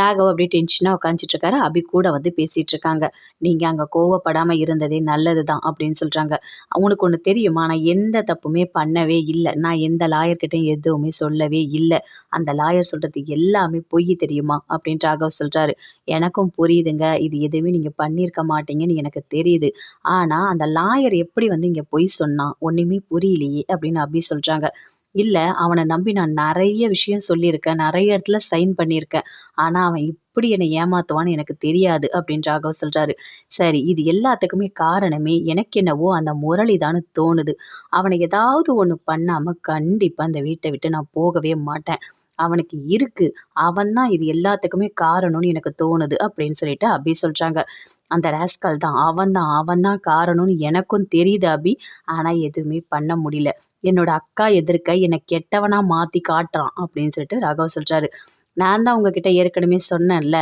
ராகவ் அப்படியே டென்ஷனாக உட்காந்துட்டு இருக்காரு அபி கூட வந்து பேசிகிட்டு இருக்காங்க நீங்கள் அங்கே கோவப்படாமல் இருந்ததே நல்லது தான் அப்படின்னு சொல்கிறாங்க அவனுக்கு ஒன்று தெரியுமா? நான் எந்த தப்புமே பண்ணவே இல்லை. நான் எந்த லாயர்கிட்டையும் எதுவுமே சொல்லவே இல்லை. அந்த லாயர் சொல்கிறது எல்லாமே பொய் தெரியுமா? அப்படின்னு ராகவ் சொல்கிறாரு எனக்கும் புரியுதுங்க. இது எதுவுமே நீங்கள் பண்ணியிருக்க மாட்டீங்கன்னு எனக்கு தெரியுது. ஆனால் அந்த லாயர் எப்படி வந்து இங்கே பொய் சொன்னான்? ஒன்றுமே புரியலையே அப்படின்னு அபி சொல்கிறாங்க இல்லை அவனை நம்பி நான் நிறைய விஷயம் சொல்லியிருக்கேன் நிறைய இடத்துல சைன் பண்ணியிருக்கேன். ஆனால் அவன் எப்படி என்னை ஏமாத்துவான்னு எனக்கு தெரியாது அப்படின்னு ராகவ் சொல்கிறாரு சரி இது எல்லாத்துக்குமே காரணமே எனக்கு என்னவோ அந்த முரளி தோணுது. அவனை ஏதாவது ஒன்று பண்ணாமல் கண்டிப்பாக அந்த வீட்டை விட்டு நான் போகவே மாட்டேன். அவனுக்கு இருக்கு அவன் தான் இது எல்லாத்துக்குமே காரணம்னு எனக்கு தோணுது அப்படின்னு சொல்லிட்டு அபி சொல்கிறாங்க அந்த ரேஸ்கால் தான் அவன் தான் அவன் தான் காரணம்னு எனக்கும் தெரியுது அபி. ஆனால் எதுவுமே பண்ண முடியல. என்னோட அக்கா எதிர்க்க என்னை கெட்டவனாக மாற்றி காட்டுறான் அப்படின்னு சொல்லிட்டு ராகவ் சொல்கிறாரு நான் தான் உங்ககிட்ட ஏற்கனவே சொன்னேன்ல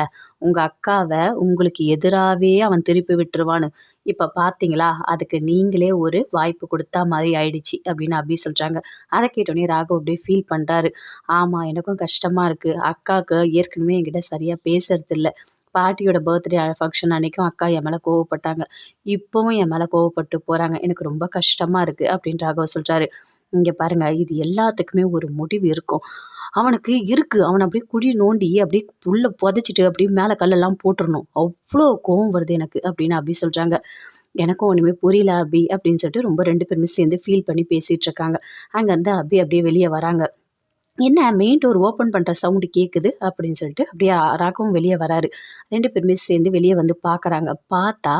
உங்கள் அக்காவை உங்களுக்கு எதிராகவே அவன் திருப்பி விட்டுருவான்னு. இப்போ பார்த்தீங்களா அதுக்கு நீங்களே ஒரு வாய்ப்பு கொடுத்தா மாதிரி ஆயிடுச்சு அப்படின்னு அப்படி சொல்கிறாங்க அதை கேட்டோடனே ராகவ் அப்படியே ஃபீல் பண்ணுறாரு ஆமாம் எனக்கும் கஷ்டமாக இருக்குது அக்காவுக்கு ஏற்கனவே என்கிட்ட சரியாக பேசுறது இல்லை பாட்டியோட பர்த்டே ஃபங்க்ஷன் அன்றைக்கும் அக்கா என் மேலே கோவப்பட்டாங்க. இப்போவும் என் மேலே கோவப்பட்டு போகிறாங்க எனக்கு ரொம்ப கஷ்டமாக இருக்குது அப்படின்னு ராகவ் சொல்கிறாரு இங்கே பாருங்கள் இது எல்லாத்துக்குமே ஒரு முடிவு இருக்கும். அவனுக்கு இருக்குது அவனை அப்படியே குழி நோண்டி அப்படியே புல்லை புதைச்சிட்டு அப்படியே மேலே கல்லெல்லாம் போட்டுடணும் அவ்வளோ கோவம் வருது எனக்கு அப்படின்னு அபி சொல்கிறாங்க எனக்கும் ஒன்றுமே புரியல அபி அப்படின்னு சொல்லிட்டு ரொம்ப ரெண்டு பேருமே சேர்ந்து ஃபீல் பண்ணி பேசிகிட்டு இருக்காங்க. அங்கேருந்து அபி அப்படியே வெளியே வராங்க. என்ன மெயின் டோர் ஓப்பன் பண்ணுற சவுண்டு கேட்குது அப்படின்னு சொல்லிட்டு அப்படியே ராகவும் வெளியே வராரு. ரெண்டு பேருமே சேர்ந்து வெளியே வந்து பார்க்குறாங்க பார்த்தா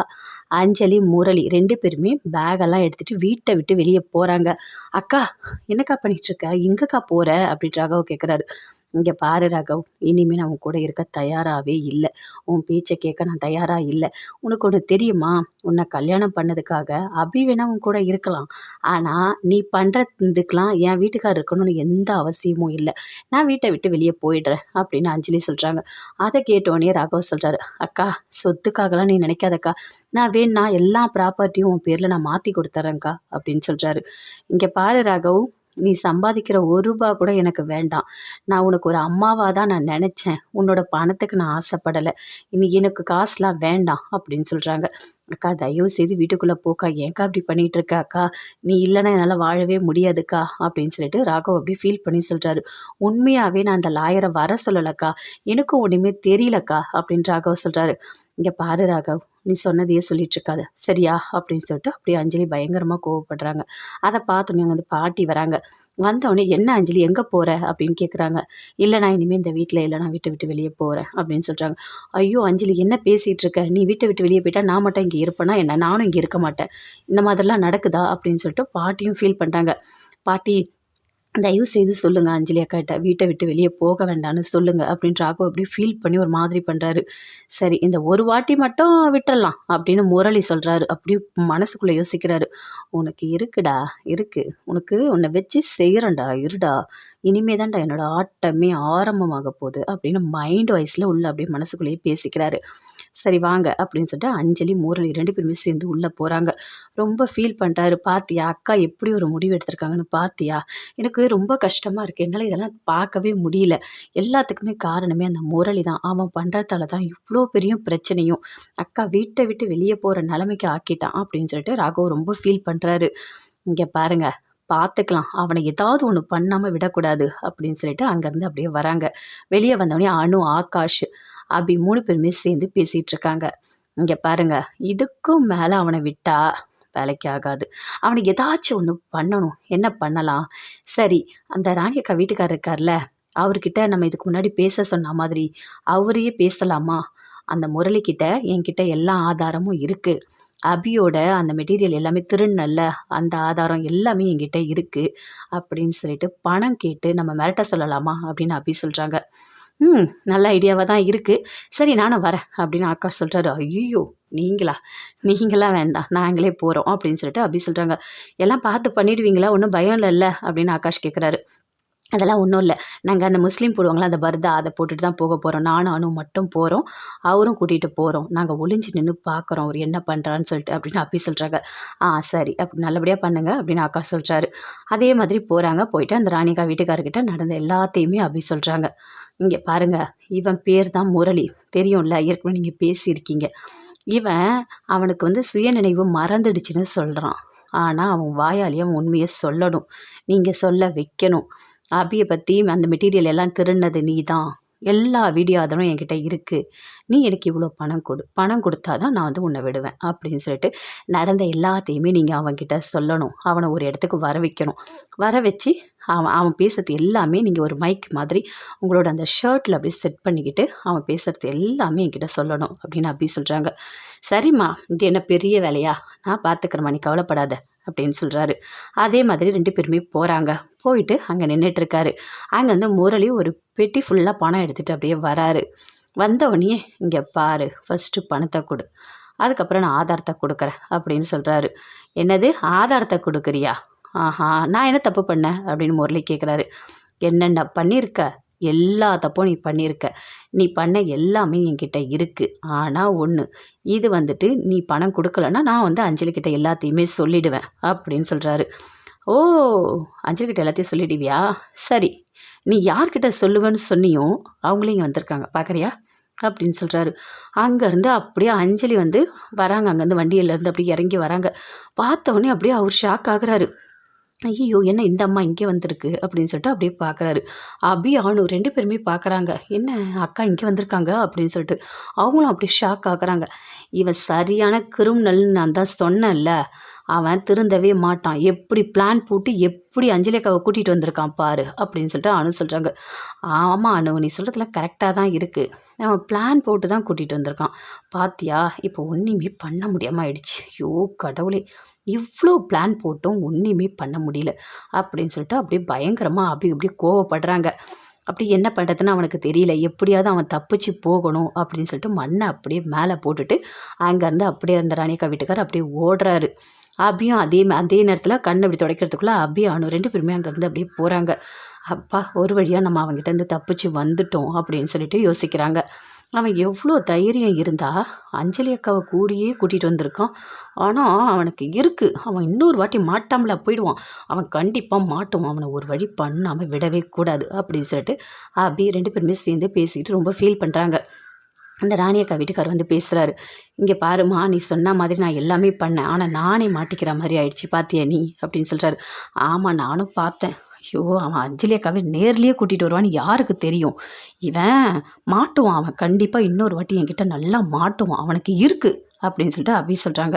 அஞ்சலி முரளி ரெண்டு பேருமே பேகெல்லாம் எடுத்துகிட்டு வீட்டை விட்டு வெளியே போகிறாங்க அக்கா என்னக்கா பண்ணிகிட்ருக்க எங்கக்கா போகிற அப்படின்ட்டு ராகவ் கேட்குறாரு இங்கே பாரு ராகவ் இனிமேல் நான் உன் கூட இருக்க தயாராகவே இல்லை. உன் பேச்சை கேட்க நான் தயாராக இல்லை. உனக்கு ஒன்று தெரியுமா? உன்னை கல்யாணம் பண்ணதுக்காக அபி வேணா உன் கூட இருக்கலாம். ஆனால் நீ பண்ணுறதுக்கெலாம் என் வீட்டுக்கார் இருக்கணும்னு எந்த அவசியமும் இல்லை. நான் வீட்டை விட்டு வெளியே போயிடுறேன் அப்படின்னு அஞ்சலி சொல்கிறாங்க அதை கேட்டோடனே ராகவ் சொல்கிறாரு அக்கா சொத்துக்காகலாம் நீ நினைக்காதக்கா. நான் வேணா எல்லா ப்ராப்பர்ட்டியும் உன் பேரில் நான் மாற்றி கொடுத்துட்றேங்க்கா அப்படின்னு சொல்கிறாரு இங்கே பாரு ராகவ் நீ சம்பாதிக்கிற ஒரு ரூபா கூட எனக்கு வேண்டாம். நான் உனக்கு ஒரு அம்மாவாக தான் நான் நினச்சேன். உன்னோட பணத்துக்கு நான் ஆசைப்படலை. இனி எனக்கு காசுலாம் வேண்டாம் அப்படின்னு சொல்கிறாங்க அக்கா தயவு செய்து வீட்டுக்குள்ளே போக்கா. ஏன்க்கா அப்படி பண்ணிகிட்டு இருக்க அக்கா? நீ இல்லைன்னா என்னால் வாழவே முடியாதுக்கா அப்படின்னு சொல்லிட்டு ராகவ் அப்படி ஃபீல் பண்ணி சொல்கிறாரு உண்மையாகவே நான் அந்த லாயரை வர சொல்லலக்கா. எனக்கும் ஒன்றுமே தெரியலக்கா அப்படின்னு ராகவ் சொல்கிறாரு இங்கே பாரு ராகவ் நீ சொன்னதையே சொல்லிட்டுருக்காத. சரியா? அப்படின்னு சொல்லிட்டு அப்படியே அஞ்சலி பயங்கரமாக கோவப்படுறாங்க. அதை பார்த்தோன்னே வந்து பாட்டி வராங்க. வந்தவொடனே என்ன அஞ்சலி எங்கே போகிற அப்படின்னு கேட்குறாங்க இல்லை நான் இனிமேல் இந்த வீட்டில் இல்லை நான் வீட்டை விட்டு வெளியே போகிறேன் அப்படின்னு சொல்கிறாங்க ஐயோ அஞ்சலி என்ன பேசிகிட்டு இருக்க நீ வீட்டை விட்டு வெளியே போயிட்டா நான் மட்டும் இங்கே இருப்பேனா என்ன? நானும் இங்கே இருக்க மாட்டேன். இந்த மாதிரிலாம் நடக்குதா? அப்படின்னு சொல்லிட்டு பாட்டியும் ஃபீல் பண்ணுறாங்க பாட்டி தயவு செய்து சொல்லுங்கள் அஞ்சலி அக்காட்ட வீட்டை விட்டு வெளியே போக வேண்டாம்னு சொல்லுங்கள் அப்படின்ற ராகவ் அப்படி ஃபீல் பண்ணி ஒரு மாதிரி பண்ணுறாரு சரி இந்த ஒரு வாட்டி மட்டும் விட்டுடலாம் அப்படின்னு முரளி சொல்கிறாரு அப்படி மனசுக்குள்ளே யோசிக்கிறாரு. உனக்கு இருக்குடா இருக்குது உனக்கு உன்னை வச்சு செய்கிறேன்டா இருடா. இனிமே தான்டா என்னோடய ஆட்டமே ஆரம்பமாக போகுது அப்படின்னு மைண்ட் வைஸில் உள்ள அப்படியே மனசுக்குள்ளேயே பேசிக்கிறாரு. சரி வாங்க அப்படின்னு சொல்லிட்டு அஞ்சலி முரளி ரெண்டு பேருமே சேர்ந்து உள்ளே போகிறாங்க ரொம்ப ஃபீல் பண்ணுறாரு பாத்தியா அக்கா எப்படி ஒரு முடிவு எடுத்திருக்காங்கன்னு பாத்தியா? எனக்கு ரொம்ப கஷ்டமாக இருக்குது என்னால் இதெல்லாம் பார்க்கவே முடியல. எல்லாத்துக்குமே காரணமே அந்த முரளி தான். அவன் பண்ணுறதால தான் இவ்வளோ பெரிய பிரச்சனையும். அக்கா வீட்டை விட்டு வெளியே போகிற நிலைமைக்கு ஆக்கிட்டான் அப்படின்னு சொல்லிட்டு ராகவ் ரொம்ப ஃபீல் பண்ணுறாரு இங்கே பாருங்கள் பார்த்துக்கலாம் அவனை ஏதாவது ஒன்று பண்ணாமல் விடக்கூடாது அப்படின்னு சொல்லிட்டு அங்கேருந்து அப்படியே வராங்க. வெளியே வந்தவொடனே அணு ஆகாஷ் அபி மூணு பேருமே சேர்ந்து பேசிகிட்டு இருக்காங்க. இங்கே பாருங்க இதுக்கும் மேலே அவனை விட்டா வேலைக்கு ஆகாது. அவனுக்கு ஏதாச்சும் ஒன்று பண்ணணும். என்ன பண்ணலாம்? சரி அந்த ராணியக்கா வீட்டுக்காரர் இருக்கார்ல அவர்கிட்ட நம்ம இதுக்கு முன்னாடி பேச சொன்ன மாதிரி அவரையே பேசலாமா? அந்த முரளிக்கிட்ட என்கிட்ட எல்லா ஆதாரமும் இருக்குது அபியோட அந்த மெட்டீரியல் எல்லாமே திருநல்ல அந்த ஆதாரம் எல்லாமே என்கிட்ட இருக்குது அப்படின்னு சொல்லிட்டு பணம் கேட்டு நம்ம மிரட்ட சொல்லலாமா அப்படின்னு அபி சொல்கிறாங்க ம் நல்ல ஐடியாவாக தான் இருக்குது சரி நானும் வரேன் அப்படின்னு ஆகாஷ் சொல்கிறாரு ஐயோ நீங்களா? நீங்களாம் வேண்டாம் நாங்களே போகிறோம் அப்படின்னு சொல்லிட்டு அபி சொல்கிறாங்க எல்லாம் பார்த்து பண்ணிடுவீங்களா? ஒன்றும் பயம் இல்லைல்ல? அப்படின்னு ஆகாஷ் கேட்குறாரு அதெல்லாம் ஒன்றும் இல்லை. நாங்கள் அந்த முஸ்லீம் போடுவாங்களா அந்த பர்தா அதை போட்டுட்டு தான் போக போகிறோம் நானும் அனு மட்டும் போகிறோம் அவரும் கூட்டிகிட்டு போகிறோம் நாங்கள் ஒளிஞ்சு நின்று பார்க்குறோம் அவர் என்ன பண்ணுறான்னு சொல்லிட்டு அப்படின்னு அப்பி சொல்கிறாங்க ஆ சரி. அப்படி நல்லபடியாக பண்ணுங்கள் அப்படின்னு அக்கா சொல்கிறாரு அதே மாதிரி போகிறாங்க போயிட்டு அந்த ராணிகா வீட்டுக்காரர்கிட்ட நடந்த எல்லாத்தையுமே அப்பி சொல்கிறாங்க இங்கே பாருங்க. இவன் பேர் தான் முரளி. தெரியும்ல? ஏற்கனவே நீங்கள் பேசியிருக்கீங்க. இவன் அவனுக்கு வந்து சுயநினைவு மறந்துடுச்சுன்னு சொல்கிறான் ஆனால் அவன் வாயாலேயே அவன் உண்மையை சொல்லணும். நீங்கள் சொல்ல வைக்கணும். அபியை பற்றி அந்த மெட்டீரியல் எல்லாம் திருடினது நீ தான் எல்லா வீடியோ ஆதாரம் என்கிட்ட இருக்குது நீ எனக்கு இவ்வளோ பணம் கொடு பணம் கொடுத்தா தான் நான் வந்து உன்னை விடுவேன் அப்படின்னு சொல்லிட்டு நடந்த எல்லாத்தையுமே நீங்கள் அவன்கிட்ட சொல்லணும். அவனை ஒரு இடத்துக்கு வர வைக்கணும். வர வச்சு அவன் அவன் பேசுறது எல்லாமே நீங்கள் ஒரு மைக் மாதிரி உங்களோட அந்த ஷர்ட்டில் அப்படியே செட் பண்ணிக்கிட்டு அவன் பேசுறது எல்லாமே என்கிட்ட சொல்லணும் அப்படின்னு அப்படி சொல்கிறாங்க சரிம்மா இது என்ன பெரிய வேலையா? நான் பார்த்துக்கிறேம்மா நீ கவலைப்படாத அப்படின்னு சொல்கிறாரு அதே மாதிரி ரெண்டு பேருமே போகிறாங்க போயிட்டு அங்கே நின்றுட்டுருக்காரு அங்கே வந்து முரளி ஒரு பெட்டி ஃபுல்லாக பணம் எடுத்துகிட்டு அப்படியே வராரு. வந்தவொடனே இங்கே பாரு ஃபஸ்ட்டு பணத்தை கொடு. அதுக்கப்புறம் நான் ஆதாரத்தை கொடுக்குறேன் அப்படின்னு சொல்கிறாரு என்னது? ஆதாரத்தை கொடுக்குறியா? ஆஹா நான் என்ன தப்பு பண்ணேன் அப்படின்னு முரளி கேட்குறாரு என்னென்ன பண்ணியிருக்க எல்லா தப்பும் நீ பண்ணியிருக்க நீ பண்ண எல்லாமே என்கிட்ட இருக்குது ஆனால் ஒன்று இது வந்துட்டு நீ பணம் கொடுக்கலன்னா நான் வந்து அஞ்சலி கிட்ட எல்லாத்தையுமே சொல்லிடுவேன் அப்படின்னு சொல்கிறாரு ஓ அஞ்சலி கிட்ட எல்லாத்தையும் சொல்லிடுவியா? சரி நீ யார்கிட்ட சொல்லுவேன்னு சொன்னியோ அவங்களே இங்கே வந்திருக்காங்க. பார்க்குறியா அப்படின்னு சொல்கிறாரு அங்கேருந்து அப்படியே அஞ்சலி வந்து வராங்க. அங்கேருந்து வண்டியிலேருந்து அப்படியே இறங்கி வராங்க. பார்த்த அப்படியே அவர் ஷாக் ஆகுறாரு. ஐயோ என்ன இந்த அம்மா இங்கே வந்திருக்கு? அப்படின்னு சொல்லிட்டு அப்படியே பார்க்குறாரு அபி அனு ரெண்டு பேருமே பார்க்குறாங்க என்ன அக்கா இங்கே வந்திருக்காங்க? அப்படின்னு சொல்லிட்டு அவங்களும் அப்படியே ஷாக் ஆகுறாங்க. இவன் சரியான கிரிமினல்னு நான் தான் சொன்னேன்ல. அவன் திருந்தவே மாட்டான். எப்படி பிளான் போட்டு எப்படி அஞ்சலிக்காவை கூட்டிகிட்டு வந்திருக்கான் பாரு அப்படின்னு சொல்லிட்டு அனு சொல்கிறாங்க ஆமாம் அனு நீ சொல்கிறதுலாம் கரெக்டாக தான் இருக்குது அவன் பிளான் போட்டு தான் கூட்டிகிட்டு வந்திருக்கான். பாத்தியா இப்போ ஒன்றுமே பண்ண முடியாமல் ஆயிடுச்சு. ஐயோ கடவுளே இவ்வளோ பிளான் போட்டும் ஒன்றுமே பண்ண முடியல அப்படின்னு சொல்லிட்டு அப்படியே பயங்கரமாக அப்படி இப்படி கோவப்படுறாங்க. அப்படி என்ன பண்ணுறதுன்னு அவனுக்கு தெரியல. எப்படியாவது அவன் தப்பிச்சு போகணும் அப்படின்னு சொல்லிட்டு மண்ணை அப்படியே மேலே போட்டுட்டு அங்கேருந்து அப்படியே அந்த ராணிக்கா வீட்டுக்கார் அப்படியே ஓடுறாரு. அபியும் அதே அதே நேரத்தில் கண் அப்படி துடைக்கிறதுக்குள்ளே அபி அனு ரெண்டு பேருமே அங்கேருந்து அப்படியே போகிறாங்க அப்பா ஒரு வழியாக நம்ம அவங்ககிட்டருந்து தப்பிச்சு வந்துட்டோம் அப்படின்னு சொல்லிட்டு யோசிக்கிறாங்க. அவன் எவ்வளோ தைரியம் இருந்தால் அஞ்சலி அக்காவை கூடியே கூட்டிகிட்டு வந்திருக்கான். ஆனால் அவனுக்கு இருக்குது அவன் இன்னொரு வாட்டி மாட்டாமல போயிடுவான். அவன் கண்டிப்பாக மாட்டுவான் அவனை ஒரு வழி பண்ணாமல் விடவே கூடாது அப்படின்னு சொல்லிட்டு அப்படி ரெண்டு பேருமே சேர்ந்து பேசிக்கிட்டு ரொம்ப ஃபீல் பண்ணுறாங்க அந்த ராணியக்கா வீட்டுக்கார் வந்து பேசுகிறாரு இங்கே பாருமா நீ சொன்ன மாதிரி நான் எல்லாமே பண்ணேன். ஆனால் நானே மாட்டிக்கிற மாதிரி ஆயிடுச்சு. பார்த்தியா நீ? அப்படின்னு சொல்கிறாரு ஆமாம் நானும் பார்த்தேன். ஐயோ அவன் அஞ்சலியக்காவே நேர்லேயே கூட்டிகிட்டு வருவான்னு யாருக்கு தெரியும்? இவன் மாட்டுவான் அவன் கண்டிப்பாக இன்னொரு வாட்டி என்கிட்ட நல்லா மாட்டுவான் அவனுக்கு இருக்குது அப்படின்னு சொல்லிட்டு அபி சொல்கிறாங்க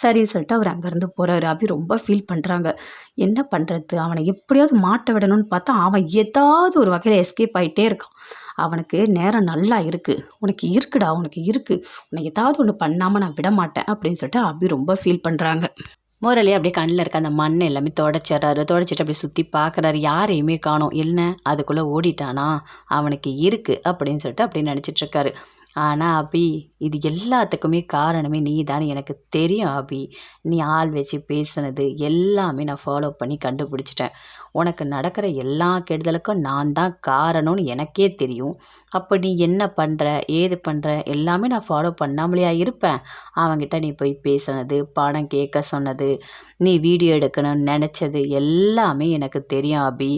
சரின்னு சொல்லிட்டு அவர் அங்கேருந்து போகிறாரு அபி ரொம்ப ஃபீல் பண்ணுறாங்க என்ன பண்ணுறது அவனை எப்படியாவது மாட்ட விடணும்னு பார்த்தா அவன் ஏதாவது ஒரு வகையில் எஸ்கேப் ஆகிட்டே இருக்கான். அவனுக்கு நேரம் நல்லா இருக்குது உனக்கு இருக்குடா உனக்கு இருக்குது உனக்கு ஏதாவது ஒன்று பண்ணாமல் நான் விட மாட்டேன் அப்படின்னு சொல்லிட்டு அபி ரொம்ப ஃபீல் பண்ணுறாங்க முரளி அப்படியே கண்ணில் இருக்க அந்த மண் எல்லாமே தொடச்சிட்றாரு. தொடச்சிட்டு அப்படியே சுற்றி பார்க்குறாரு யாரையுமே காணும். என்ன அதுக்குள்ளே ஓடிட்டானா? அவனுக்கு இருக்குது அப்படின்னு சொல்லிட்டு அப்படி நினச்சிட்ருக்காரு ஆனால் அபி இது எல்லாத்துக்குமே காரணமே நீ தான் எனக்கு தெரியும் அபி. நீ ஆள் வச்சு பேசுனது எல்லாமே நான் ஃபாலோ பண்ணி கண்டுபிடிச்சிட்டேன். உனக்கு நடக்கிற எல்லா கெடுதலுக்கும் நான் தான் காரணம்னு எனக்கே தெரியும். அப்போ நீ என்ன பண்ணுற ஏது பண்ணுற எல்லாமே நான் ஃபாலோ பண்ணாமலேயா இருப்பேன்? அவங்கிட்ட நீ போய் பேசுனது பணம் கேட்க சொன்னது நீ வீடியோ எடுக்கணும்னு நினச்சது எல்லாமே எனக்கு தெரியும் அபி.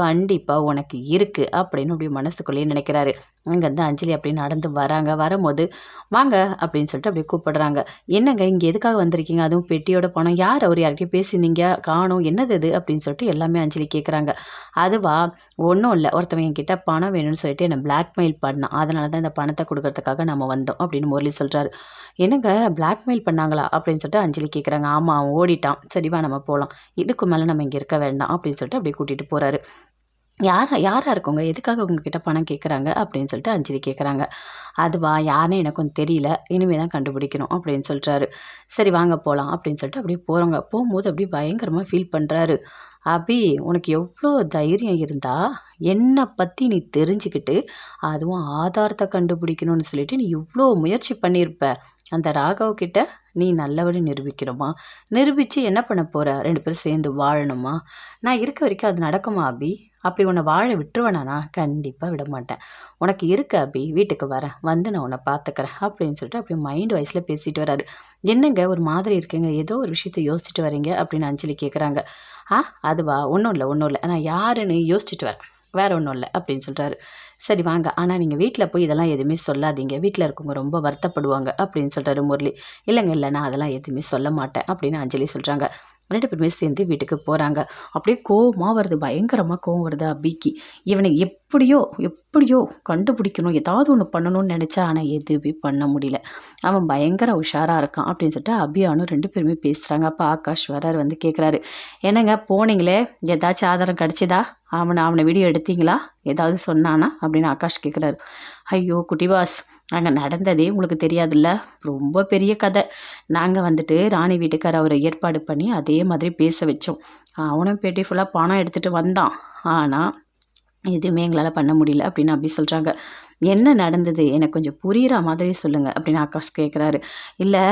கண்டிப்பாக உனக்கு இருக்குது அப்படின்னு அப்படி மனசுக்குள்ளேயே நினைக்கிறாரு. அங்கேருந்து அஞ்சலி அப்படி நடந்து வராங்க. வரும்போது வாங்க அப்படின்னு சொல்லிட்டு அப்படியே கூப்பிடுறாங்க. என்னங்க இங்கே எதுக்காக வந்திருக்கீங்க? அதுவும் பெட்டியோட பணம் யார் அவர் யார்கிட்டயும் பேசினீங்க? காணும். என்னது இது? அப்படின்னு சொல்லிட்டு எல்லாமே அஞ்சலி கேட்குறாங்க. அதுவா? ஒன்றும் இல்லை. ஒருத்தவங்க என்கிட்ட பணம் வேணும்னு சொல்லிட்டு என்னை பிளாக்மெயில் பண்ணான் அதனால தான் இந்த பணத்தை கொடுக்கறதுக்காக நம்ம வந்தோம் அப்படின்னு முரளி சொல்கிறாரு என்னங்க பிளாக்மெயில் பண்ணாங்களா? அப்படின்னு சொல்லிட்டு அஞ்சலி கேட்குறாங்க. ஆமாம் ஓடிட்டான். சரிவா நம்ம போகலாம். இதுக்கு மேலே நம்ம இங்கே இருக்க வேண்டாம் அப்படின்னு சொல்லிட்டு அப்படியே கூட்டிகிட்டு போகிறாரு யார் யாராக இருக்கவங்க? எதுக்காக உங்ககிட்ட பணம் கேட்குறாங்க அப்படின்னு சொல்லிட்டு அஞ்சலி கேட்குறாங்க அதுவா யாருன்னு எனக்கும் தெரியல. இனிமேல் தான் கண்டுபிடிக்கணும் அப்படின்னு சொல்கிறாரு சரி வாங்க போகலாம் அப்படின்னு சொல்லிட்டு அப்படியே போகிறாங்க போகும்போது அப்படியே பயங்கரமாக ஃபீல் பண்ணுறாரு அபி உனக்கு எவ்வளோ தைரியம் இருந்தால் என்னை பற்றி நீ தெரிஞ்சுக்கிட்டு அதுவும் ஆதாரத்தை கண்டுபிடிக்கணும்னு சொல்லிட்டு நீ இவ்வளோ முயற்சி பண்ணியிருப்ப. அந்த ராகவ் கிட்ட நீ நல்லபடி நிரூபிக்கணுமா? நிரூபித்து என்ன பண்ண போகிற ரெண்டு பேரும் சேர்ந்து வாழணுமா? நான் இருக்க வரைக்கும் அது நடக்குமா அபி? அப்படி உன்னை வாழ விட்டுருவேனா கண்டிப்பாக விட மாட்டேன். உனக்கு இருக்க அபி வீட்டுக்கு வரேன் வந்து நான் உன்னை பார்த்துக்கிறேன் அப்படின்னு சொல்லிட்டு அப்படியே மைண்ட் வாய்ஸில் பேசிட்டு வராரு. என்னங்க ஒரு மாதிரி இருக்குங்க? ஏதோ ஒரு விஷயத்த யோசிச்சுட்டு வரீங்க அப்படின்னு அஞ்சலி கேட்குறாங்க ஆ அதுவா? ஒன்றும் இல்லை ஒன்றும் இல்லை. நான் யாருன்னு யோசிச்சுட்டு வரேன். வேறு ஒன்றும் இல்லை அப்படின்னு சொல்கிறாரு சரி வாங்க. ஆனால் நீங்கள் வீட்டில் போய் இதெல்லாம் எதுவுமே சொல்லாதீங்க. வீட்டில் இருக்கவங்க ரொம்ப வருத்தப்படுவாங்க அப்படின்னு சொல்கிறாரு முரளி. இல்லைங்க இல்லை. நான் அதெல்லாம் எதுவுமே சொல்ல மாட்டேன் அப்படின்னு அஞ்சலி சொல்கிறாங்க ரெண்டு பேருமே சேர்ந்து வீட்டுக்கு போகிறாங்க அப்படியே கோவமாக வருது. பயங்கரமாக கோவம் வருது அபிக்கு. இவனை எப்படியோ எப்படியோ கண்டுபிடிக்கணும். ஏதாவது ஒன்று பண்ணணும்னு நினச்சா ஆனால் எதுவுமே பண்ண முடியல. அவன் பயங்கர உஷாராக இருக்கான் அப்படின்னு சொல்லிட்டு அபியானும் ரெண்டு பேருமே பேசுகிறாங்க அப்போ ஆகாஷ் வரார் வந்து கேட்குறாரு என்னங்க போனீங்களே? ஏதாச்சும் ஆதாரம் கிடச்சிதா? அவனை அவனை வீடியோ எடுத்தீங்களா? ஏதாவது சொன்னானா? அப்படின்னு ஆகாஷ் கேட்குறாரு ஐயோ குட்டிவாஸ் அங்கே நடந்ததே உங்களுக்கு தெரியாதுல்ல? ரொம்ப பெரிய கதை. நாங்கள் வந்துட்டு ராணி வீட்டுக்கார அவரை ஏற்பாடு பண்ணி அதே மாதிரி பேச வச்சோம். அவனும் பேட்டி ஃபுல்லாக பணம் எடுத்துகிட்டு வந்தான். ஆனால் எதுவுமே எங்களால் பண்ண முடியல அப்படின்னு அப்படி சொல்கிறாங்க என்ன நடந்தது? எனக்கு கொஞ்சம் புரிகிற மாதிரி சொல்லுங்கள் அப்படின்னு ஆகாஷ் கேட்குறாரு இல்லை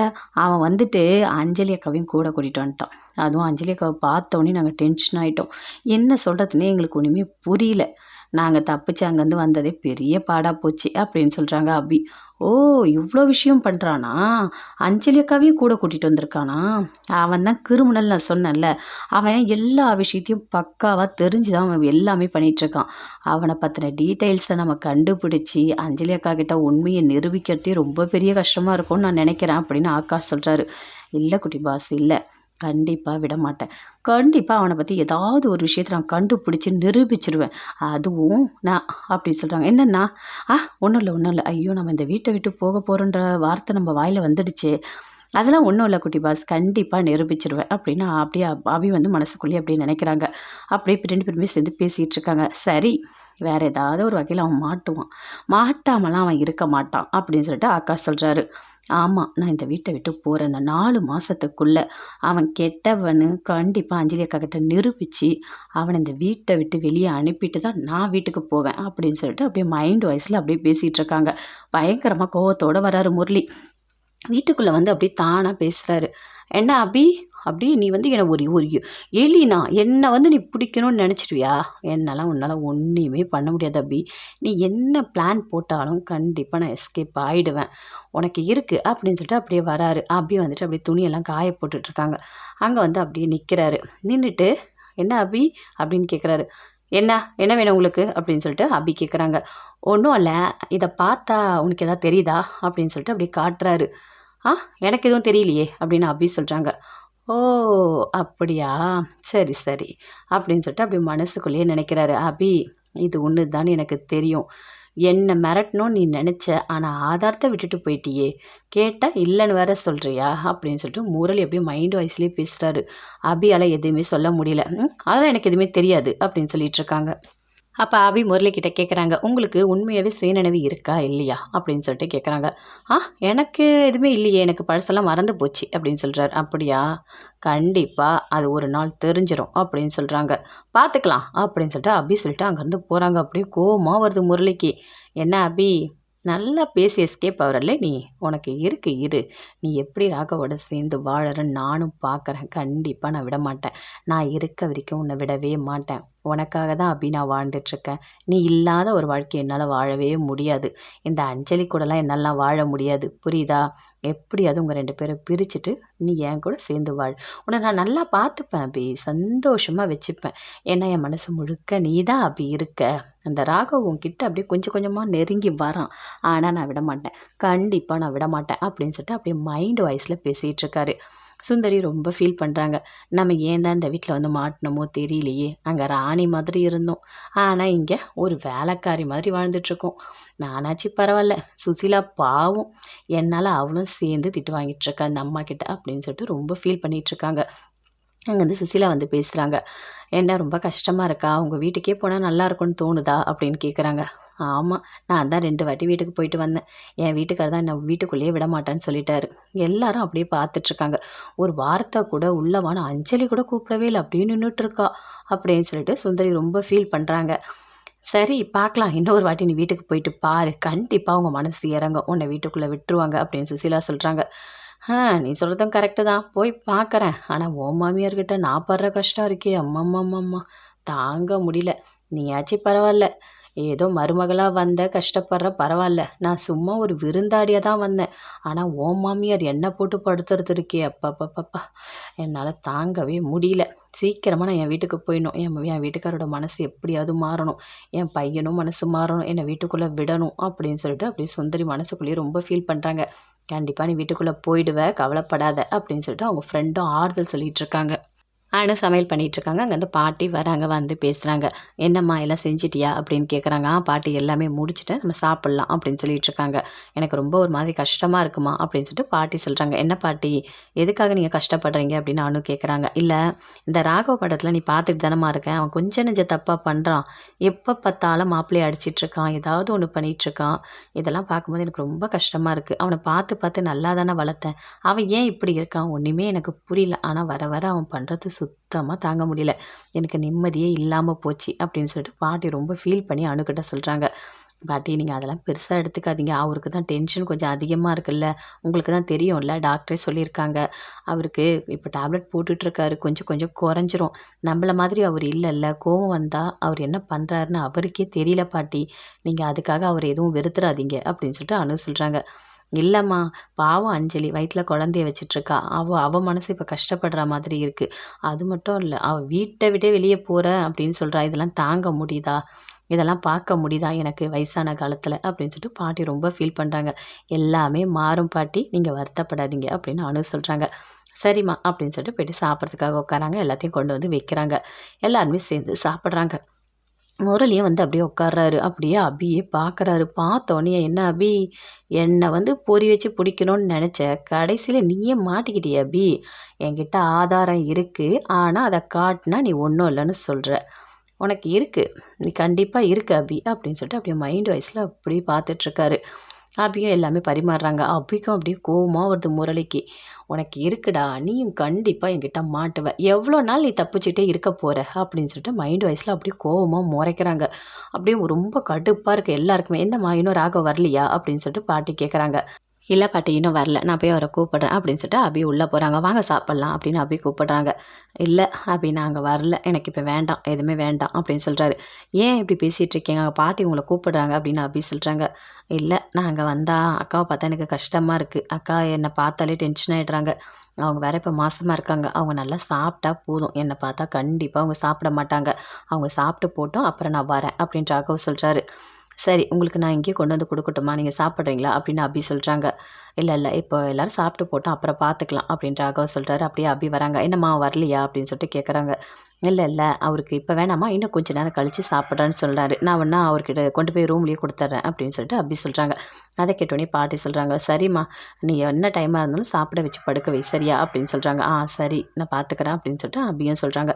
அவன் வந்துட்டு அஞ்சலி அக்காவையும் கூட கூட்டிகிட்டு வந்துட்டான். அதுவும் அஞ்சலி அக்காவை பார்த்தோன்னே நாங்கள் டென்ஷன் ஆகிட்டோம் என்ன சொல்கிறதுனே எங்களுக்கு ஒன்றுமே புரியல. நாங்கள் தப்பிச்சு அங்கேருந்து வந்ததே பெரிய பாடாக போச்சு அப்படின்னு சொல்கிறாங்க அபி. ஓ இவ்வளோ விஷயம் பண்ணுறானா அஞ்சலி அக்காவையும் கூட கூட்டிகிட்டு வந்திருக்கானா? அவன் தான் கிரிமினல் நான் சொன்னேன்ல. அவன் எல்லா விஷயத்தையும் பக்காவாக தெரிஞ்சு தான் அவன் எல்லாமே பண்ணிகிட்ருக்கான் அவனை பற்றின டீட்டெயில்ஸை நம்ம கண்டுபிடிச்சி அஞ்சலி அக்கா கிட்ட உண்மையை நிரூபிக்கிறதே ரொம்ப பெரிய கஷ்டமாக இருக்கும்னு நான் நினைக்கிறேன் அப்படின்னு ஆகாஷ் சொல்கிறாரு இல்லை குட்டி பாஸ் இல்லை. கண்டிப்பாக விட மாட்டேன். கண்டிப்பாக அவனை பற்றி ஏதாவது ஒரு விஷயத்தை நான் கண்டுபிடிச்சி நிரூபிச்சிருவேன். அதுவும் நான் அப்படி சொல்கிறாங்க என்னண்ணா ஆ ஒன்றும் இல்லை ஒன்றும் இல்லை. ஐயோ நம்ம இந்த வீட்டை விட்டு போக போகிறோன்ற வார்த்தை நம்ம வாயில் வந்துடுச்சு. அதெல்லாம் ஒன்றும் இல்லை குட்டி பாஸ். கண்டிப்பாக நிரூபிச்சிருவேன். அப்படின்னு அப்படியே அபி வந்து மனசுக்குள்ளேயே அப்படியே நினைக்கிறாங்க. அப்படியே இப்போ ரெண்டு பேருமே சேர்ந்து பேசிகிட்டு இருக்காங்க. சரி வேறு ஏதாவது ஒரு வகையில் அவன் மாட்டுவான். மாட்டாமலாம் அவன் இருக்க மாட்டான் அப்படின்னு சொல்லிட்டு ஆகாஷ் சொல்கிறாரு ஆமாம் நான் இந்த வீட்டை விட்டு போகிறேன் இந்த நாலு மாதத்துக்குள்ளே அவன் கெட்டவனு கண்டிப்பாக அஞ்சலி அக்கா கிட்ட நிரூபித்து அவனை இந்த வீட்டை விட்டு வெளியே அனுப்பிட்டு தான் நான் வீட்டுக்கு போவேன் அப்படின்னு சொல்லிட்டு அப்படியே மைண்ட் வாய்ஸில் அப்படியே பேசிகிட்டு இருக்காங்க. பயங்கரமாக கோவத்தோடு வராரு முரளி. வீட்டுக்குள்ளே வந்து அப்படியே தானாக பேசுகிறாரு என்ன அபி? அப்படி நீ வந்து என்னை ஒரு ஒரு எலினா? என்னை வந்து நீ பிடிக்கணும்னு நினச்சிடுவியா என்னெல்லாம் உன்னால் ஒன்றையுமே பண்ண முடியாது அபி. நீ என்ன பிளான் போட்டாலும் கண்டிப்பாக நான் எஸ்கேப் ஆகிடுவேன் உனக்கு இருக்குது அப்படின்னு சொல்லிட்டு அப்படியே வராரு. அபி வந்துட்டு அப்படியே துணியெல்லாம் காய போட்டுட்ருக்காங்க அங்கே வந்து அப்படியே நிற்கிறாரு நின்றுட்டு என்ன அபி? அப்படின்னு கேட்குறாரு என்ன? என்ன வேணும் உங்களுக்கு? அப்படின்னு சொல்லிட்டு அபி கேட்குறாங்க ஒன்றும் இல்லை. இதை பார்த்தா உனக்கு எதாவது தெரியுதா? அப்படின்னு சொல்லிட்டு அப்படியே காட்டுறாரு. ஆ எனக்கு எதுவும் தெரியலையே அப்படின்னு அபி சொல்கிறாங்க ஓ அப்படியா? சரி சரி அப்படின்னு சொல்லிட்டு அப்படி மனசுக்குள்ளேயே நினைக்கிறாரு. அபி இது ஒன்று தான் எனக்கு தெரியும். என்னை மிரட்டணும்னு நீ நினச்ச ஆனால் ஆதாரத்தை விட்டுட்டு போயிட்டியே. கேட்டால் இல்லைன்னு வேற சொல்கிறியா அப்படின்னு சொல்லிட்டு முரளி அப்படியே மைண்ட் வாய்ஸ்லேயே பேசுகிறாரு அபியால் எதுவுமே சொல்ல முடியல. அதெல்லாம் எனக்கு எதுவுமே தெரியாது அப்படின்னு சொல்லிட்டு இருக்காங்க. அப்போ அபி முரளிக்கிட்ட கேட்குறாங்க உங்களுக்கு உண்மையாகவே சுயநினைவு இருக்கா இல்லையா? அப்படின்னு சொல்லிட்டு கேட்குறாங்க ஆ எனக்கு எதுவுமே இல்லையே எனக்கு பழசெல்லாம் மறந்து போச்சு அப்படின்னு சொல்கிறார் அப்படியா? கண்டிப்பாக அது ஒரு நாள் தெரிஞ்சிடும் அப்படின்னு சொல்கிறாங்க பார்த்துக்கலாம் அப்படின்னு சொல்லிட்டு அபி சொல்லிட்டு அங்கேருந்து போகிறாங்க அப்படியே கோபமாக வருது முரளிக்கு. என்ன அபி நல்லா பேசி எஸ்கேப் ஆகிறல்ல நீ? உனக்கு இருக்கு இரு. நீ எப்படி ராகவோட சேர்ந்து வாழறன்னு நானும் பார்க்குறேன் கண்டிப்பாக நான் விட மாட்டேன் நான் இருக்க வரைக்கும் உன்னை விடவே மாட்டேன். உனக்காக தான் அப்படி நான் வாழ்ந்துட்டுருக்கேன். நீ இல்லாத ஒரு வாழ்க்கை என்னால் வாழவே முடியாது. இந்த அஞ்சலி கூடலாம் என்னாலாம் வாழ முடியாது. புரியுதா? எப்படியாவது உங்கள் ரெண்டு பேரும் பிரிச்சுட்டு நீ என் கூட சேர்ந்து வாழ். உன்னை நான் நல்லா பார்த்துப்பேன் அப்படி சந்தோஷமாக வச்சுப்பேன். ஏன்னா என் மனசு முழுக்க நீ தான் அப்படி இருக்க. அந்த ராகவ் உங்ககிட்ட அப்படியே கொஞ்சம் கொஞ்சமாக நெருங்கி வரான். ஆனால் நான் விட மாட்டேன் கண்டிப்பாக நான் விட மாட்டேன் அப்படின்னு சொல்லிட்டு அப்படியே மைண்டு வாய்ஸில் பேசிகிட்டு இருக்காரு. சுந்தரி ரொம்ப ஃபீல் பண்ணுறாங்க நம்ம ஏன் தான் இந்த வீட்டில் வந்து மாட்டினோமோ தெரியலையே. அங்கே ராணி மாதிரி இருந்தோம். ஆனால் இங்கே ஒரு வேலைக்காரி மாதிரி வாழ்ந்துட்டுருக்கோம். நானாச்சு பரவாயில்ல. சுசிலா பாவம். என்னால் அவளும் சேர்ந்து திட்டு வாங்கிட்டுருக்கா அந்த அம்மா கிட்ட அப்படின்னு சொல்லிட்டு ரொம்ப ஃபீல் பண்ணிகிட்ருக்காங்க அங்கேருந்து சுசிலா வந்து பேசுகிறாங்க என்ன ரொம்ப கஷ்டமாக இருக்கா? உங்கள் வீட்டுக்கே போனால் நல்லா இருக்கும்னு தோணுதா? அப்படின்னு கேட்குறாங்க ஆமாம் நான் தான் ரெண்டு வாட்டி வீட்டுக்கு போயிட்டு வந்தேன். என் வீட்டுக்கார தான் என்னை வீட்டுக்குள்ளேயே விட மாட்டேன்னு சொல்லிட்டாரு. எல்லாரும் அப்படியே பார்த்துட்ருக்காங்க ஒரு வார்த்தை கூட உள்ளவான அஞ்சலி கூட கூப்பிடவே இல்லை. அப்படின்னு நின்றுட்டுருக்கா அப்படின்னு சொல்லிட்டு சுந்தரி ரொம்ப ஃபீல் பண்ணுறாங்க சரி பார்க்கலாம். இன்னொரு வாட்டி நீ வீட்டுக்கு போயிட்டு பாரு. கண்டிப்பாக உங்கள் மனசு இறங்க உன்னை வீட்டுக்குள்ளே விட்டுருவாங்க. அப்படின்னு சுசிலா சொல்கிறாங்க ஆ நீ சொல்கிறதும் கரெக்டு தான். போய் பார்க்குறேன் ஆனால் ஓ மாமியார்கிட்ட நான் படுற கஷ்டம் இருக்கே. அம்மம்மம்மம்மா தாங்க முடியல. நீயாச்சும் பரவாயில்ல. ஏதோ மருமகளாக வந்த கஷ்டப்படுற பரவாயில்ல. நான் சும்மா ஒரு விருந்தாடியாக தான் வந்தேன். ஆனால் ஓ மாமியார் என்ன போட்டு படுத்துறது இருக்கே? அப்பப்பப்பப்பா. என்னால் தாங்கவே முடியல. சீக்கிரமாக நான் என் வீட்டுக்கு போயிடணும். என் என் வீட்டுக்காரோட மனசு எப்படியாவது மாறணும். என் பையனும் மனசு மாறணும். என்னை வீட்டுக்குள்ளே விடணும் அப்படின்னு சொல்லிட்டு அப்படியே சுந்தரி மனசுக்குள்ளேயே ரொம்ப ஃபீல் பண்ணுறாங்க கண்டிப்பாக நீ வீட்டுக்குள்ளே போயிடுவேன் கவலைப்படாத. அப்படின்னு சொல்லிட்டு அவங்க ஃப்ரெண்டும் ஆறுதல் சொல்லிகிட்டு ஆனால் சமையல் பண்ணிகிட்ருக்காங்க அங்கேருந்து பாட்டி வராங்க வந்து பேசுகிறாங்க என்னம்மா எல்லாம் செஞ்சிட்டியா? அப்படின்னு கேட்குறாங்க ஆ பாட்டி எல்லாமே முடிச்சுட்டு நம்ம சாப்பிட்லாம் அப்படின்னு சொல்லிட்டு இருக்காங்க எனக்கு ரொம்ப ஒரு மாதிரி கஷ்டமாக இருக்குமா? அப்படின்னு சொல்லிட்டு பாட்டி சொல்கிறாங்க என்ன பாட்டி? எதுக்காக நீங்கள் கஷ்டப்படுறீங்க? அப்படின்னு நானும் கேட்குறாங்க இல்லை இந்த ராகவ படத்தில் நீ பார்த்துட்டு தானம்மா இருக்கேன் அவன் கொஞ்சம் நெஞ்ச தப்பாக பண்ணுறான் எப்போ பார்த்தாலும் மாப்பிள்ளையை அடிச்சிட்ருக்கான் ஏதாவது ஒன்று பண்ணிகிட்ருக்கான் இதெல்லாம் பார்க்கும்போது எனக்கு ரொம்ப கஷ்டமாக இருக்குது அவனை பார்த்து பார்த்து நல்லா தானே வளர்த்தேன். அவன் ஏன் இப்படி இருக்கான்? ஒன்றுமே எனக்கு புரியல. ஆனால் வர வர அவன் பண்ணுறது சுத்தமாக தாங்க முடியல. எனக்கு நிம்மதியே இல்லாமல் போச்சு அப்படின்னு சொல்லிட்டு பாட்டி ரொம்ப ஃபீல் பண்ணி அணுக்கிட்ட சொல்கிறாங்க பாட்டி நீங்கள் அதெல்லாம் பெருசாக எடுத்துக்காதீங்க. அவருக்கு தான் டென்ஷன் கொஞ்சம் அதிகமாக இருக்குல்ல. உங்களுக்கு தான் தெரியும்ல டாக்டரே சொல்லியிருக்காங்க. அவருக்கு இப்போ டேப்லெட் போட்டுட்ருக்காரு. கொஞ்சம் கொஞ்சம் குறைஞ்சிரும். நம்மள மாதிரி அவர் இல்லைல்ல. கோவம் வந்தால் அவர் என்ன பண்ணுறாருன்னு அவருக்கே தெரியல பாட்டி. நீங்கள் அதுக்காக அவர் எதுவும் வெறுத்துறாதீங்க அப்படின்னு சொல்லிட்டு அனு சொல்கிறாங்க இல்லைம்மா பாவம் அஞ்சலி வயிற்றில் குழந்தைய வச்சிட்ருக்கா. அவள் அவள் மனசு இப்போ கஷ்டப்படுற மாதிரி இருக்குது அது மட்டும் இல்லை அவள் வீட்டை விட்டே வெளியே போகிறேன் அப்படின்னு சொல்கிறா இதெல்லாம் தாங்க முடியுதா? இதெல்லாம் பார்க்க முடியுதா எனக்கு வயசான காலத்தில்? அப்படின்னு சொல்லிட்டு பாட்டி ரொம்ப ஃபீல் பண்ணுறாங்க எல்லாமே மாறும் பாட்டி நீங்கள் வருத்தப்படாதீங்க அப்படின்னு அனு சொல்கிறாங்க சரிம்மா அப்படின்னு சொல்லிட்டு போயிட்டு சாப்பிட்றதுக்காக உட்காராங்க. எல்லாத்தையும் கொண்டு வந்து வைக்கிறாங்க. எல்லாருமே சேர்ந்து சாப்பிட்றாங்க. முரளியும் வந்து அப்படியே உட்கார்றாரு. அப்படியே அபியே பார்க்குறாரு. பார்த்தோன்னே என்ன அபி? என்னை வந்து பொறி வச்சு பிடிக்கணும்னு நினச்ச கடைசியில் நீயே மாட்டிக்கிட்டிய அபி. என்கிட்ட ஆதாரம் இருக்குது ஆனால் அதை காட்டினா நீ ஒன்றும் இல்லைன்னு சொல்கிற உனக்கு இருக்குது நீ கண்டிப்பாக இருக்கு அபி. அப்படின்னு சொல்லிட்டு அப்படியே மைண்ட் வாய்ஸில் அப்படி பார்த்துட்ருக்காரு அபியும் எல்லாமே பரிமாறுறாங்க. அபிக்கும் அப்படியே கோவமாக வருது முரளிக்கு. உனக்கு இருக்குடா நீயும் கண்டிப்பாக என்கிட்ட மாட்டுவ. எவ்வளோ நாள் நீ தப்பிச்சுட்டே இருக்க போகிற அப்படின்னு சொல்லிட்டு மைண்ட் வைஸில் அப்படியே கோவமாக முறைக்கிறாங்க. அப்படியே ரொம்ப கடுப்பாக இருக்குது எல்லாருக்குமே. என்னம்மா இன்னும் ராகம் வரலையா? அப்படின்னு சொல்லிட்டு பாட்டி கேட்குறாங்க இல்லை பாட்டி இன்னும் வரல. நான் போய் அவரை கூப்பிட்றேன். அப்படின்னு சொல்லிட்டு அபி உள்ளே போகிறாங்க வாங்க சாப்பிட்லாம். அப்படின்னு அபி கூப்பிட்றாங்க. இல்லை அபி நாங்கள் வரல. எனக்கு இப்போ வேண்டாம். எதுவுமே வேண்டாம். அப்படின்னு சொல்கிறாரு ஏன் இப்படி பேசிகிட்டு இருக்கீங்க? பாட்டி உங்களை கூப்பிட்றாங்க. அப்படின்னு அபி சொல்கிறாங்க இல்லை நாங்கள் வந்தால் அக்காவை பார்த்தா எனக்கு கஷ்டமாக இருக்குது அக்கா என்னை பார்த்தாலே டென்ஷன் ஆகிடுறாங்க அவங்க வேற இப்போ மாசமாக இருக்காங்க. அவங்க நல்லா சாப்பிட்டா போதும். என்னை பார்த்தா கண்டிப்பாக அவங்க சாப்பிட மாட்டாங்க. அவங்க சாப்பிட்டு போட்டோம். அப்புறம் நான் வரேன். அப்படின்ற அக்காவை சொல்கிறாரு சரி உங்களுக்கு நான் இங்கேயே கொண்டு வந்து கொடுக்கட்டுமா? நீங்கள் சாப்பிட்றீங்களா? அப்படின்னு அபி சொல்கிறாங்க இல்லை இல்லை இப்போ எல்லோரும் சாப்பிட்டு போட்டோம் அப்புறம் பார்த்துக்கலாம் அப்படின்ற ராகவ் சொல்கிறாரு அப்படியே அபி வராங்க. என்னம்மா வரலையா? அப்படின்னு சொல்லிட்டு கேட்குறாங்க இல்லை இல்லை அவருக்கு இப்போ வேணாமா? இன்னும் கொஞ்சம் நேரம் கழித்து சாப்பிட்றேன்னு சொல்கிறாரு நான் ஒன்றா அவர்கிட்ட கொண்டு போய் ரூம்லேயே கொடுத்துட்றேன் அப்படின்னு சொல்லிட்டு அபி சொல்கிறாங்க அதை கேட்டோடனே பாட்டி சொல்கிறாங்க சரிம்மா நீ என்ன டைமாக இருந்தாலும் சாப்பிட வச்சு படுக்க வை சரியா? அப்படின்னு சொல்கிறாங்க ஆ சரி நான் பார்த்துக்கிறேன் அப்படின்னு சொல்லிட்டு அபியும் சொல்கிறாங்க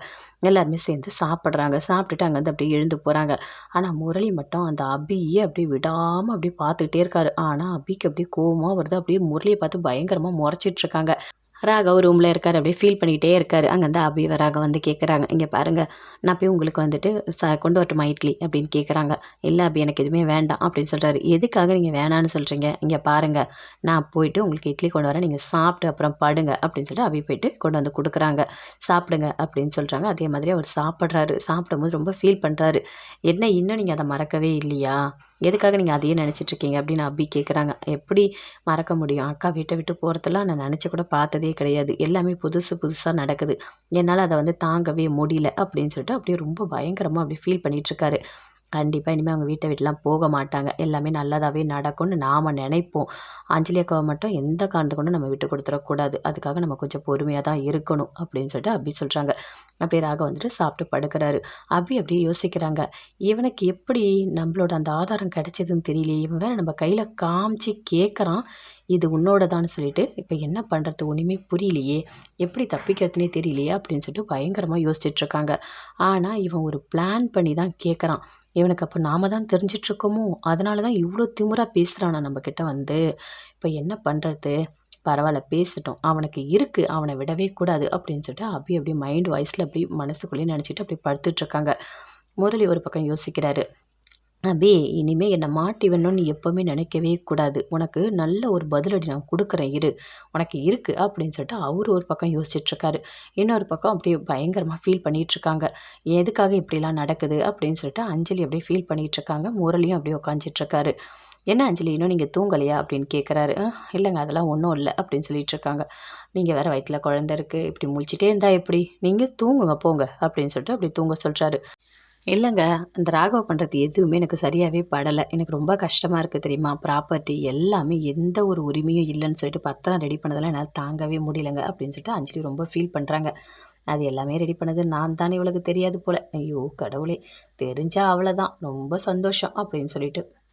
எல்லாருமே சேர்ந்து சாப்பிட்றாங்க. சாப்பிட்டுட்டு அங்கேருந்து அப்படியே எழுந்து போகிறாங்க ஆனால் முரளி மட்டும் அந்த அபியே அப்படியே விடாமல் அப்படியே பார்த்துக்கிட்டே இருக்காரு. ஆனால் அபிக்கு அப்படியே கோவமாக வருது. அப்படி அப்படியே முரளியை பார்த்து பயங்கரமாக முறைச்சிட்ருக்காங்க. ராகவ் ரூமில் இருக்கார் அப்படியே ஃபீல் பண்ணிக்கிட்டே இருக்கார். அங்கேருந்து அபி ராகவ் வந்து கேட்குறாங்க இங்கே பாருங்கள் நான் போய் உங்களுக்கு வந்துட்டு ச கொண்டு வரட்டுமா இட்லி? அப்படின்னு கேட்குறாங்க இல்லை அபி எனக்கு எதுவுமே வேண்டாம் அப்படின்னு சொல்கிறாரு எதுக்காக நீங்கள் வேணான்னு சொல்கிறீங்க இங்கே பாருங்கள் நான் போயிட்டு உங்களுக்கு இட்லி கொண்டு வரேன். நீங்கள் சாப்பிட்டு அப்புறம் படுங்க அப்படின்னு சொல்லிட்டு அபி போயிட்டு கொண்டு வந்து கொடுக்குறாங்க. சாப்பிடுங்க அப்படின்னு சொல்கிறாங்க அதே மாதிரி அவர் சாப்பிட்றாரு. சாப்பிடும்போது ரொம்ப ஃபீல் பண்ணுறாரு என்ன இன்னும் நீங்கள் அதை மறக்கவே இல்லையா? எதுக்காக நீங்கள் அதையே நினச்சிட்ருக்கீங்க அப்படின்னு அபி கேட்குறாங்க எப்படி மறக்க முடியும்? அக்கா வீட்டை விட்டு போகிறதெல்லாம் நான் நினச்சி கூட பார்த்ததே கிடையாது. எல்லாமே புதுசு புதுசாக நடக்குது. என்னால் அதை வந்து தாங்கவே முடியல அப்படின்னு சொல்லிட்டு அப்படியே ரொம்ப பயங்கரமாக அப்படி ஃபீல் பண்ணிகிட்ருக்காரு கண்டிப்பாக இனிமேல் அவங்க வீட்டை விட்டுலாம் போக மாட்டாங்க. எல்லாமே நல்லதாகவே நடக்கும்னு நாம் நினைப்போம். அஞ்சலி அக்காவை மட்டும் எந்த காரணத்தை கொண்டும் நம்ம விட்டு கொடுத்துடக்கூடாது அதுக்காக நம்ம கொஞ்சம் பொறுமையாக தான் இருக்கணும் அப்படின்னு சொல்லிட்டு அப்படி சொல்கிறாங்க அப்படியே ராக வந்துட்டு சாப்பிட்டு படுக்கிறாரு. அப்படி அப்படியே யோசிக்கிறாங்க. இவனுக்கு எப்படி நம்மளோட அந்த ஆதாரம் கிடைச்சதுன்னு தெரியலையே. இவன் வேறு நம்ம கையில் காமிச்சு கேட்குறான் இது உன்னோடதான்னு சொல்லிட்டு இப்போ என்ன பண்ணுறது ஒன்றுமே புரியலையே. எப்படி தப்பிக்கிறதுனே தெரியலையே அப்படின்னு சொல்லிட்டு பயங்கரமாக யோசிச்சுட்ருக்காங்க ஆனால் இவன் ஒரு பிளான் பண்ணி தான் கேட்குறான் இவனுக்கு அப்போ நாம தான் தெரிஞ்சிட்ருக்கோமோ? அதனால தான் இவ்வளோ திமுறாக பேசுகிறானா நம்மக்கிட்ட வந்து. இப்போ என்ன பண்ணுறது பரவாயில்ல பேசிட்டோம். அவனுக்கு இருக்குது அவனை விடவே கூடாது அப்படின்னு சொல்லிட்டு அப்படி அப்படியே மைண்ட் வாய்ஸில் அப்படி மனசுக்குள்ளேயே நினச்சிட்டு அப்படி படுத்துட்ருக்காங்க. முரளி ஒரு பக்கம் யோசிக்கிறாரு. அபி இனிமே என்னை மாட்டி வேணும்னு நீ எப்போவுமே நினைக்கவே கூடாது. உனக்கு நல்ல ஒரு பதிலடி நான் கொடுக்குறேன் இரு. உனக்கு இருக்குது அப்படின்னு சொல்லிட்டு அவர் ஒரு பக்கம் யோசிச்சுட்ருக்காரு. இன்னொரு பக்கம் அப்படியே பயங்கரமாக ஃபீல் பண்ணிகிட்ருக்காங்க எதுக்காக இப்படிலாம் நடக்குது அப்படின்னு சொல்லிட்டு அஞ்சலி அப்படியே ஃபீல் பண்ணிகிட்ருக்காங்க முரளியும் அப்படியே உட்காந்துட்ருக்காரு என்ன அஞ்சலி இன்னும் நீங்கள் தூங்கலையா? அப்படின்னு கேட்குறாரு இல்லைங்க அதெல்லாம் ஒன்றும் இல்லை அப்படின்னு சொல்லிட்டு இருக்காங்க நீங்கள் வேறு வயிற்றில் குழந்த இருக்குது இப்படி முழிச்சிட்டே இருந்தால் எப்படி? நீங்கள் தூங்குங்க போங்க அப்படின்னு சொல்லிட்டு அப்படி தூங்க சொல்கிறாரு இல்லைங்க அந்த ராகவ பண்ணுறது எதுவுமே எனக்கு சரியாகவே படலை. எனக்கு ரொம்ப கஷ்டமாக இருக்குது தெரியுமா? ப்ராப்பர்ட்டி எல்லாமே எந்த ஒரு உரிமையும் இல்லைன்னு சொல்லிட்டு பத்திரம் ரெடி பண்ணதெல்லாம் என்னால் தாங்கவே முடியலைங்க அப்படின்னு சொல்லிட்டு அஞ்சலி ரொம்ப ஃபீல் பண்ணுறாங்க அது எல்லாமே ரெடி பண்ணது நான் தானே இவளுக்கு தெரியாது போல். ஐயோ கடவுளே தெரிஞ்சால் அவ்வளோதான் ரொம்ப சந்தோஷம் அப்படின்னு சொல்லிட்டு